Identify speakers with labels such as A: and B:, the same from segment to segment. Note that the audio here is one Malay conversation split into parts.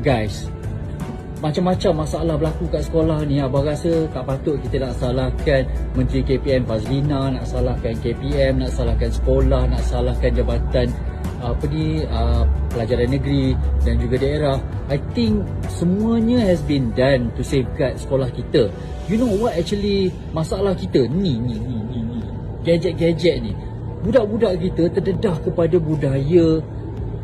A: guys macam-macam masalah berlaku kat sekolah ni. Abang rasa tak patut kita nak salahkan Menteri KPM Fazlina nak salahkan KPM nak salahkan sekolah nak salahkan jabatan apa ni uh, pelajaran negeri dan juga daerah. I think semuanya has been done to safeguard sekolah kita. You know what actually masalah kita? Ni ni ni ni, ni. gadget-gadget ni. Budak-budak kita terdedah kepada budaya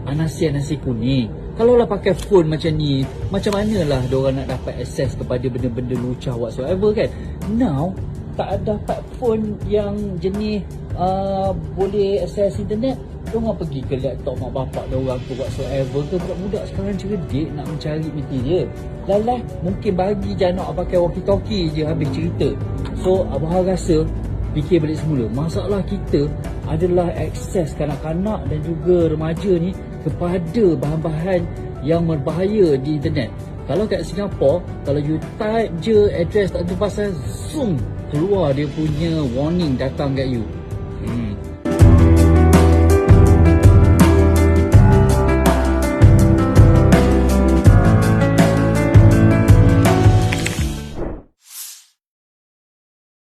A: nasi-nasi kuning kalau lah pakai phone macam ni Macam manalah Diorang nak dapat akses Kepada benda-benda lucah whatsoever kan? Now Tak dapat phone Yang jenis uh, Boleh akses internet Diorang pergi ke laptop mak bapak diorang tu whatsoever ke Budak-budak sekarang cerdik Nak mencari material. Lalah Mungkin bagi je nak pakai walkie-talkie je Habis cerita. So Abah rasa fikir balik semula Masalah kita adalah akses kanak-kanak dan juga remaja ni kepada bahan-bahan yang berbahaya di internet. Kalau kat Singapura, kalau you type je address tak pasal, zoom, keluar dia punya warning datang kat you. Hmm.